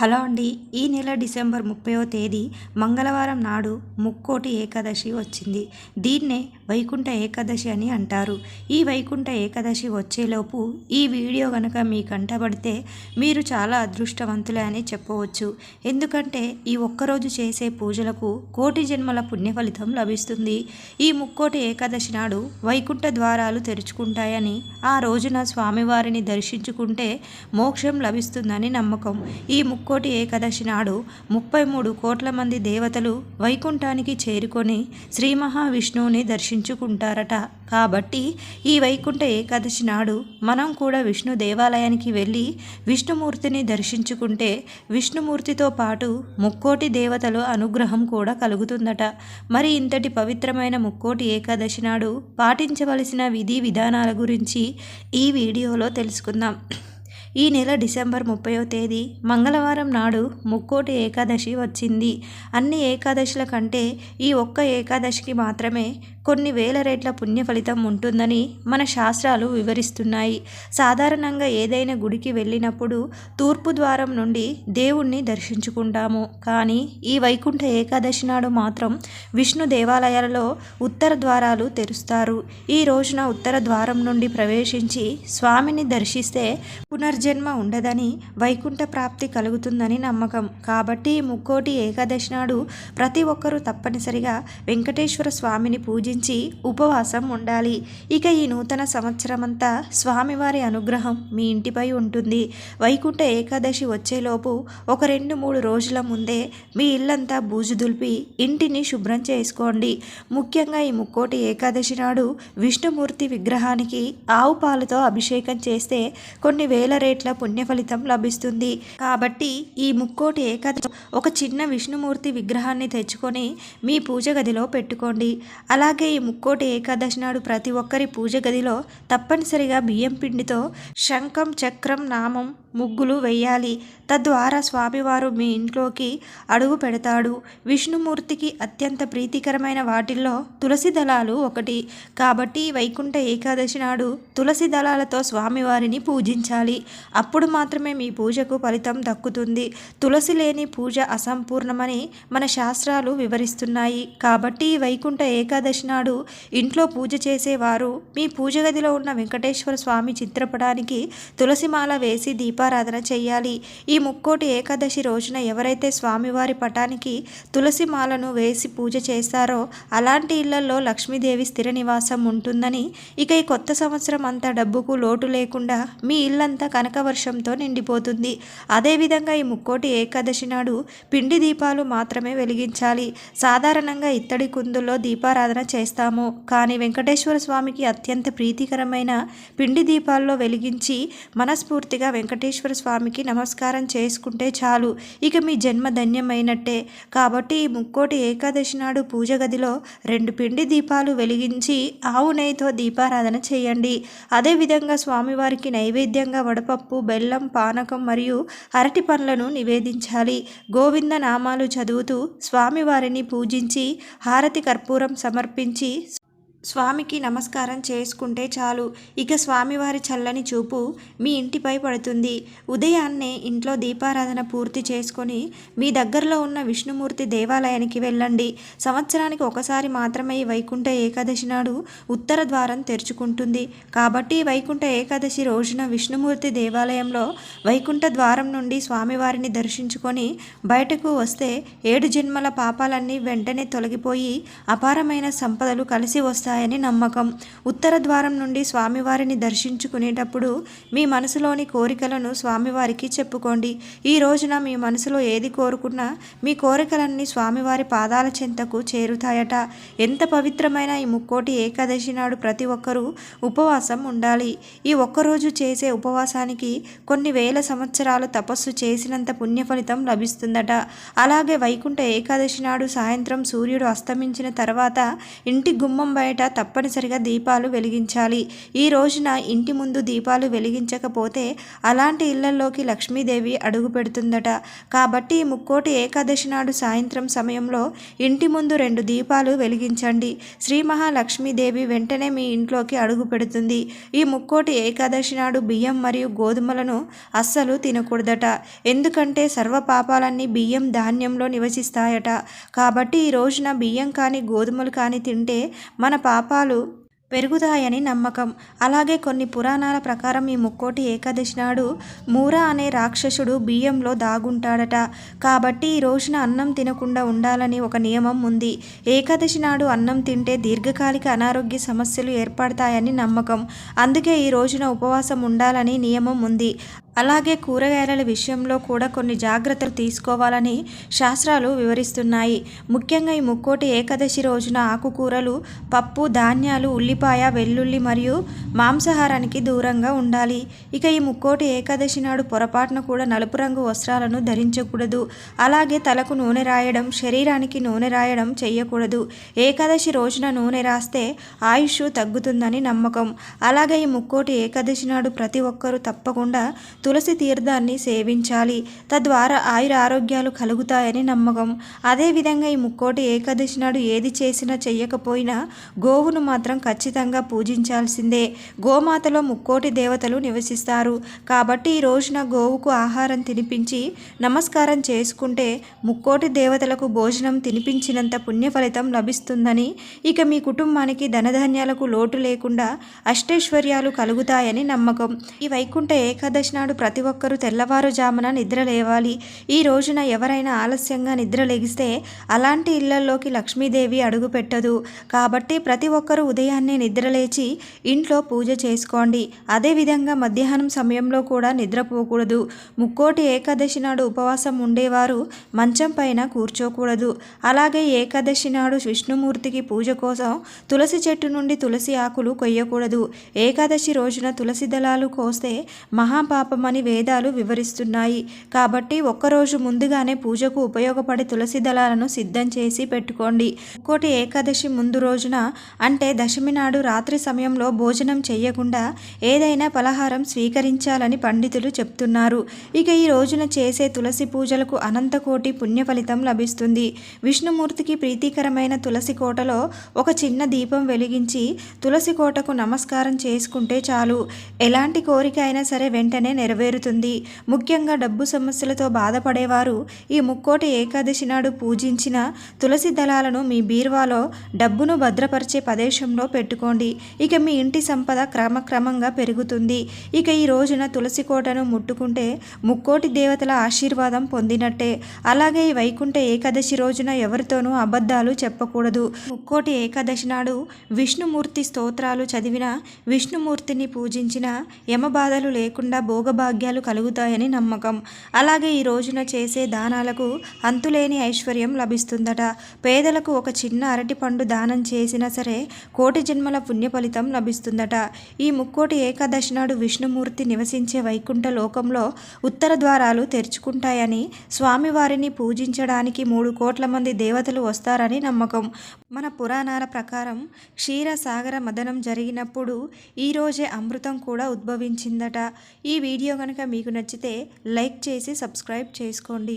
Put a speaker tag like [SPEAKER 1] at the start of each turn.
[SPEAKER 1] Hello అండి ఈ నెల డిసెంబర్ ముప్పైవ తేదీ మంగళవారం నాడు ముక్కోటి ఏకాదశి వచ్చింది. దీన్నే వైకుంఠ ఏకాదశి అని అంటారు. ఈ వైకుంఠ ఏకాదశి వచ్చేలోపు ఈ వీడియో కనుక మీ కంటపడితే మీరు చాలా అదృష్టవంతులే అని చెప్పవచ్చు. ఎందుకంటే ఈ ఒక్కరోజు చేసే పూజలకు కోటి జన్మల పుణ్య ఫలితం లభిస్తుంది. ఈ ముక్కోటి ఏకాదశి నాడు వైకుంఠ ద్వారాలు తెరుచుకుంటాయని ఆ రోజున స్వామివారిని దర్శించుకుంటే మోక్షం లభిస్తుందని నమ్మకం. ఈ ముక్కు ముక్కోటి ఏకాదశి నాడు ముప్పై మూడు కోట్ల మంది దేవతలు వైకుంఠానికి చేరుకొని శ్రీ మహావిష్ణువుని దర్శించుకుంటారట. కాబట్టి ఈ వైకుంఠ ఏకాదశి నాడు మనం కూడా విష్ణు దేవాలయానికి వెళ్ళి విష్ణుమూర్తిని దర్శించుకుంటే విష్ణుమూర్తితో పాటు ముక్కోటి దేవతలు అనుగ్రహం కూడా కలుగుతుందట. మరి ఇంతటి పవిత్రమైన ముక్కోటి ఏకాదశి నాడు పాటించవలసిన విధి విధానాల గురించి ఈ వీడియోలో తెలుసుకుందాం. ఈ నెల డిసెంబర్ ముప్పైవ తేదీ మంగళవారం నాడు ముక్కోటి ఏకాదశి వచ్చింది. అన్ని ఏకాదశుల కంటే ఈ ఒక్క ఏకాదశికి మాత్రమే కొన్ని వేల రేట్ల పుణ్య ఫలితం ఉంటుందని మన శాస్త్రాలు వివరిస్తున్నాయి. సాధారణంగా ఏదైనా గుడికి వెళ్ళినప్పుడు తూర్పు ద్వారం నుండి దేవుణ్ణి దర్శించుకుంటాము. కానీ ఈ వైకుంఠ ఏకాదశి నాడు మాత్రం విష్ణు దేవాలయాలలో ఉత్తర ద్వారాలు తెరుస్తారు. ఈ రోజున ఉత్తర ద్వారం నుండి ప్రవేశించి స్వామిని దర్శిస్తే పునర్జన్మ ఉండదని వైకుంఠ ప్రాప్తి కలుగుతుందని నమ్మకం. కాబట్టి ముక్కోటి ఏకాదశి నాడు ప్రతి ఒక్కరూ తప్పనిసరిగా వెంకటేశ్వర స్వామిని పూజించి ఉపవాసం ఉండాలి. ఇక ఈ నూతన సంవత్సరమంతా స్వామివారి అనుగ్రహం మీ ఇంటిపై ఉంటుంది. వైకుంఠ ఏకాదశి వచ్చేలోపు ఒక రెండు మూడు రోజుల ముందే మీ ఇల్లంతా బూజు దులిపి ఇంటిని శుభ్రం చేసుకోండి. ముఖ్యంగా ఈ ముక్కోటి ఏకాదశి నాడు విష్ణుమూర్తి విగ్రహానికి ఆవు పాలతో అభిషేకం చేస్తే కొన్ని వేల రేట్ల పుణ్య ఫలితం లభిస్తుంది. కాబట్టి ఈ ముక్కోటి ఏకాదశి ఒక చిన్న విష్ణుమూర్తి విగ్రహాన్ని తెచ్చుకొని మీ పూజ గదిలో పెట్టుకోండి. అలాగే ఈ ముక్కోటి ఏకాదశి నాడు ప్రతి ఒక్కరి పూజ గదిలో తప్పనిసరిగా బియ్యం పిండితో శంఖం చక్రం నామం ముగ్గులు వేయాలి. తద్వారా స్వామివారు మీ ఇంట్లోకి అడుగు పెడతాడు. విష్ణుమూర్తికి అత్యంత ప్రీతికరమైన వాటిల్లో తులసి దళాలు ఒకటి. కాబట్టి వైకుంఠ ఏకాదశి నాడు తులసి దళాలతో స్వామివారిని పూజించాలి. అప్పుడు మాత్రమే మీ పూజకు ఫలితం దక్కుతుంది. తులసి లేని పూజ అసంపూర్ణమని మన శాస్త్రాలు వివరిస్తున్నాయి. కాబట్టి వైకుంఠ ఏకాదశి నాడు ఇంట్లో పూజ చేసేవారు. మీ పూజ గదిలో ఉన్న వెంకటేశ్వర స్వామి చిత్రపటానికి తులసిమాల వేసి దీపారాధన చేయాలి ఈ ముక్కోటి ఏకాదశి రోజున ఎవరైతే స్వామివారి పటానికి తులసిమాలను వేసి పూజ చేస్తారో అలాంటి ఇళ్ళలో లక్ష్మీదేవి స్థిర నివాసం ఉంటుందని ఇక ఈ కొత్త సంవత్సరం అంతా డబ్బుకు లోటు లేకుండా మీ ఇల్లంతా కనకవర్షంతో నిండిపోతుంది. అదేవిధంగా ఈ ముక్కోటి ఏకాదశి నాడు పిండి దీపాలు మాత్రమే వెలిగించాలి. సాధారణంగా ఇత్తడి కుందుల్లో దీపారాధన చేస్తాము. కానీ వెంకటేశ్వర స్వామికి అత్యంత ప్రీతికరమైన పిండి దీపాల్లో వెలిగించి మనస్ఫూర్తిగా వెంకటేశ్వర స్వామికి నమస్కారం చేసుకుంటే చాలు. ఇక మీ జన్మ ధన్యమైనట్టే. కాబట్టి ఈ ముక్కోటి ఏకాదశి నాడు పూజ గదిలో రెండు పిండి దీపాలు వెలిగించి ఆవు నెయ్యితో దీపారాధన చేయండి. అదేవిధంగా స్వామివారికి నైవేద్యంగా వడపప్పు బెల్లం పానకం మరియు అరటి పండ్లను నివేదించాలి. గోవింద నామాలు చదువుతూ స్వామివారిని పూజించి హారతి కర్పూరం సమర్పించి ఉపయోగించి స్వామికి నమస్కారం చేసుకుంటే చాలు. ఇక స్వామివారి చల్లని చూపు మీ ఇంటిపై పడుతుంది. ఉదయాన్నే ఇంట్లో దీపారాధన పూర్తి చేసుకొని మీ దగ్గరలో ఉన్న విష్ణుమూర్తి దేవాలయానికి వెళ్ళండి. సంవత్సరానికి ఒకసారి మాత్రమే ఈ వైకుంఠ ఏకాదశి నాడు ఉత్తర ద్వారం తెరుచుకుంటుంది. కాబట్టి వైకుంఠ ఏకాదశి రోజున విష్ణుమూర్తి దేవాలయంలో వైకుంఠ ద్వారం నుండి స్వామివారిని దర్శించుకొని బయటకు వస్తే ఏడు జన్మల పాపాలన్నీ వెంటనే తొలగిపోయి అపారమైన సంపదలు కలిసి వస్తాయి. వస్తాయని నమ్మకం. ఉత్తర ద్వారం నుండి స్వామివారిని దర్శించుకునేటప్పుడు మీ మనసులోని కోరికలను స్వామివారికి చెప్పుకోండి. ఈ రోజున మీ మనసులో ఏది కోరుకున్నా మీ కోరికలన్నీ స్వామివారి పాదాల చెంతకు చేరుతాయట. ఎంత పవిత్రమైన ఈ ముక్కోటి ఏకాదశి నాడు ప్రతి ఒక్కరూ ఉపవాసం ఉండాలి. ఈ ఒక్కరోజు చేసే ఉపవాసానికి కొన్ని వేల సంవత్సరాలు తపస్సు చేసినంత పుణ్య ఫలితం లభిస్తుందట. అలాగే వైకుంఠ ఏకాదశి నాడు సాయంత్రం సూర్యుడు అస్తమించిన తర్వాత ఇంటి గుమ్మం బయట బయట తప్పనిసరిగా దీపాలు వెలిగించాలి. ఈ రోజున ఇంటి ముందు దీపాలు వెలిగించకపోతే అలాంటి ఇళ్ళలోకి లక్ష్మీదేవి అడుగు పెడుతుందట కాబట్టి ఈ ముక్కోటి ఏకాదశి నాడు సాయంత్రం సమయంలో ఇంటి ముందు రెండు దీపాలు వెలిగించండి. శ్రీ మహాలక్ష్మీదేవి వెంటనే మీ ఇంట్లోకి అడుగు పెడుతుంది ఈ ముక్కోటి ఏకాదశి నాడు బియ్యం మరియు గోధుమలను అస్సలు తినకూడదట. ఎందుకంటే సర్వ పాపాలన్నీ బియ్యం ధాన్యంలో నివసిస్తాయట. కాబట్టి ఈ రోజున బియ్యం కానీ గోధుమలు కానీ తింటే మన పాపాలు పెరుగుతాయని నమ్మకం. అలాగే కొన్ని పురాణాల ప్రకారం ఈ ముక్కోటి ఏకాదశి నాడు మూరా అనే రాక్షసుడు బియ్యంలో దాగుంటాడట. కాబట్టి ఈ రోజున అన్నం తినకుండా ఉండాలని ఒక నియమం ఉంది. ఏకాదశి నాడు అన్నం తింటే దీర్ఘకాలిక అనారోగ్య సమస్యలు ఏర్పడతాయని నమ్మకం. అందుకే ఈ రోజున ఉపవాసం ఉండాలని నియమం ఉంది. అలాగే కూరగాయల విషయంలో కూడా కొన్ని జాగ్రత్తలు తీసుకోవాలని శాస్త్రాలు వివరిస్తున్నాయి. ముఖ్యంగా ఈ ముక్కోటి ఏకాదశి రోజున ఆకుకూరలు పప్పు ధాన్యాలు ఉల్లిపాయ వెల్లుల్లి మరియు మాంసాహారానికి దూరంగా ఉండాలి. ఇక ఈ ముక్కోటి ఏకాదశి నాడు పొరపాటున కూడా నలుపు రంగు వస్త్రాలను ధరించకూడదు. అలాగే తలకు నూనె రాయడం శరీరానికి నూనె రాయడం చేయకూడదు ఏకాదశి రోజున నూనె రాస్తే ఆయుష్ తగ్గుతుందని నమ్మకం. అలాగే ఈ ముక్కోటి ఏకాదశి నాడు ప్రతి ఒక్కరూ తప్పకుండా తులసి తీర్థాన్ని సేవించాలి. తద్వారా ఆయుర ఆరోగ్యాలు కలుగుతాయని నమ్మకం. అదేవిధంగా ఈ ముక్కోటి ఏకాదశి నాడు ఏది చేసినా చెయ్యకపోయినా గోవును మాత్రం ఖచ్చితంగా పూజించాల్సిందే. గోమాతలో ముక్కోటి దేవతలు నివసిస్తారు. కాబట్టి ఈ రోజున గోవుకు ఆహారం తినిపించి నమస్కారం చేసుకుంటే ముక్కోటి దేవతలకు భోజనం తినిపించినంత పుణ్య ఫలితం లభిస్తుందని ఇక మీ కుటుంబానికి ధనధాన్యాలకు లోటు లేకుండా అష్టైశ్వర్యాలు కలుగుతాయని నమ్మకం. ఈ వైకుంఠ ఏకాదశి నాడు ప్రతి ఒక్కరూ తెల్లవారుజామున నిద్ర లేవాలి. ఈ రోజున ఎవరైనా ఆలస్యంగా నిద్ర లేగిస్తే అలాంటి ఇళ్ళలోకి లక్ష్మీదేవి అడుగు పెట్టదు కాబట్టి ప్రతి ఒక్కరూ ఉదయాన్నే నిద్రలేచి ఇంట్లో పూజ చేసుకోండి. అదేవిధంగా మధ్యాహ్నం సమయంలో కూడా నిద్రపోకూడదు ముక్కోటి ఏకాదశి నాడు ఉపవాసం ఉండేవారు మంచం పైన కూర్చోకూడదు. అలాగే ఏకాదశి నాడు విష్ణుమూర్తికి పూజ కోసం తులసి చెట్టు నుండి తులసి ఆకులు కొయ్యకూడదు. ఏకాదశి రోజున తులసి దళాలు కోస్తే మహాపాపం మహాపాపమని వేదాలు వివరిస్తున్నాయి. కాబట్టి ఒక్కరోజు ముందుగానే పూజకు ఉపయోగపడే తులసి దళాలను సిద్ధం చేసి పెట్టుకోండి. ఇంకోటి ఏకాదశి ముందు రోజున అంటే దశమి నాడు రాత్రి సమయంలో భోజనం చేయకుండా ఏదైనా పలహారం స్వీకరించాలని పండితులు చెప్తున్నారు. ఇక ఈ రోజున చేసే తులసి పూజలకు అనంతకోటి పుణ్య ఫలితం లభిస్తుంది. విష్ణుమూర్తికి ప్రీతికరమైన తులసి కోటలో ఒక చిన్న దీపం వెలిగించి తులసి కోటకు నమస్కారం చేసుకుంటే చాలు. ఎలాంటి కోరిక అయినా సరే వెంటనే నెరవేరుతుంది. ముఖ్యంగా డబ్బు సమస్యలతో బాధపడేవారు ఈ ముక్కోటి ఏకాదశి నాడు పూజించిన తులసి దళాలను మీ బీర్వాలో డబ్బును భద్రపరిచే ప్రదేశంలో పెట్టుకోండి. ఇక మీ ఇంటి సంపద క్రమక్రమంగా పెరుగుతుంది. ఇక ఈ రోజున తులసి కోటను ముట్టుకుంటే ముక్కోటి దేవతల ఆశీర్వాదం పొందినట్టే. అలాగే ఈ వైకుంఠ ఏకాదశి రోజున ఎవరితోనూ అబద్ధాలు చెప్పకూడదు. ముక్కోటి ఏకాదశి నాడు విష్ణుమూర్తి స్తోత్రాలు చదివిన విష్ణుమూర్తిని పూజించిన యమబాధలు లేకుండా భోగభాగ్యాలు కలుగుతాయని నమ్మకం. అలాగే ఈ రోజున చేసే దానాలకు అంతులేని ఐశ్వర్యం లభిస్తుందట. పేదలకు ఒక చిన్న అరటిపండు దానం చేసినా సరే కోటి జన్మల పుణ్య ఫలితం లభిస్తుందట. ఈ ముక్కోటి ఏకాదశి నాడు విష్ణుమూర్తి నివసించే వైకుంఠ లోకంలో ఉత్తర ద్వారాలు తెరుచుకుంటాయని స్వామివారిని పూజించడానికి మూడు కోట్ల మంది దేవతలు వస్తారని నమ్మకం. మన పురాణాల ప్రకారం క్షీరసాగర మదనం జరిగినప్పుడు ఈరోజే అమృతం కూడా ఉద్భవించిందట. ఈ వీడియో కనుక మీకు నచ్చితే లైక్ చేసి సబ్స్క్రైబ్ చేసుకోండి.